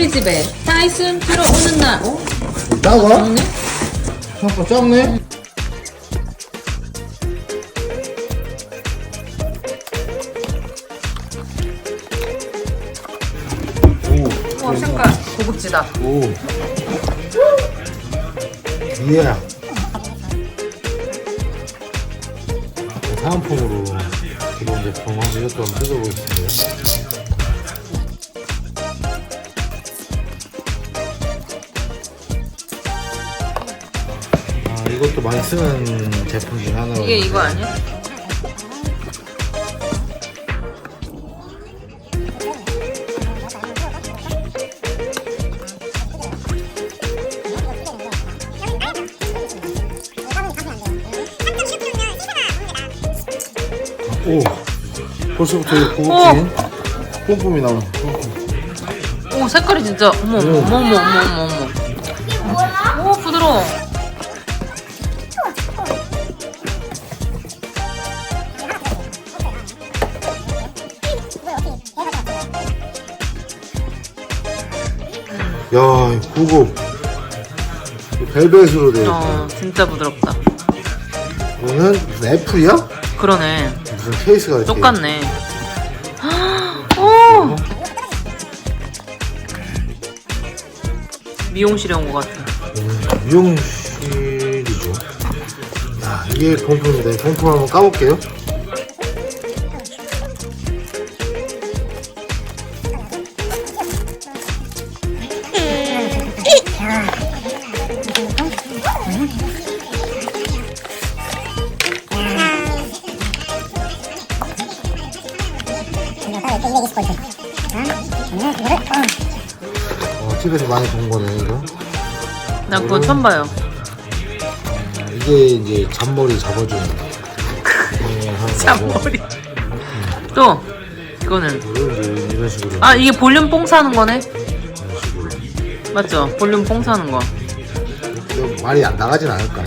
우리 집에 타이슨 들어오는 날. 어? 작아? 작네? 생각보다 작네? 오, 와 색깔 고급지다. 오. 예. 사은품으로 들어온 제품 한번 이것도 한번 뜯어보겠습니다. 이것도 많이 쓰는 제품 중 하나로. 이게 이거 아니야? 오! 벌써부터 이 고급진 뿜뿜이 나오네. 뿜뿜. 오 색깔이 진짜 어머 어머 어머 어머 어머 어머. 오 부드러워. 야, 이 고급. 이 벨벳으로 되어 있다. 어 진짜 부드럽다. 이거는 무슨 애플이야? 그러네. 무슨 케이스가 이렇게. 똑같네. 오 미용실에 온 것 같아. 음, 미용실이죠. 야, 이게 본품인데, 본품 한번 까볼게요. 어, TV에서 많이 본 거네, 이거. 나 그건 처음 봐요. 어, 이게 이제 잔머리 잡아주는 네, 하는 거고. 잔머리. 또 이거는 이거를 이제 이런 식으로. 아 이게 볼륨 뽕 사는 거네. 이런 식으로. 맞죠? 볼륨 뽕 사는 거. 말이 안 나가진 않을까.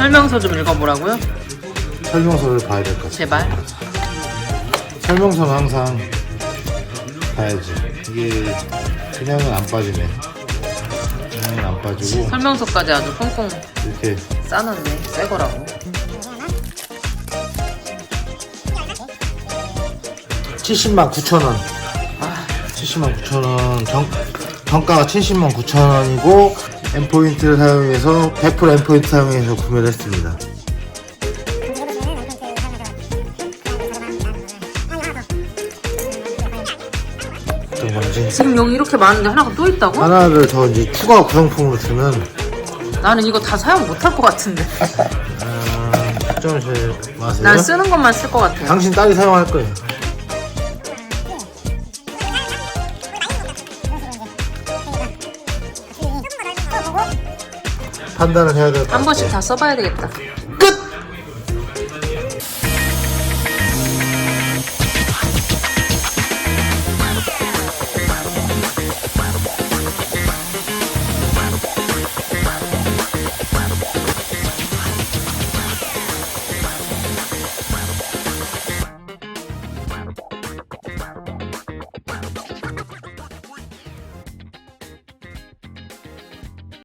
설명서 좀 읽어보라고요? 설명서를 봐야 될 것 같아. 제발. 설명서는 항상 봐야지. 이게 그냥은 안 빠지네. 그냥은 안 빠지고 설명서까지 아주 꽁꽁 이렇게 싸놨네. 새 거라고. 70만 9천 원. 아, 70만 9천 원. 정, 정가가 70만 9천 원이고 M 포인트를 사용해서 100% M 포인트 사용해서 구매를 했습니다. 어떤 건지 지금 여기 이렇게 많은데 하나가 또 있다고? 하나를 더 이제 추가 구성품으로 주면 나는 이거 다 사용 못할 것 같은데. 아, 걱정하지 마세요. 난 쓰는 것만 쓸 것 같아요. 당신 딸이 사용할 거예요. 판단을 해야 될 것 같아요. 한 번씩 다 써봐야 되겠다.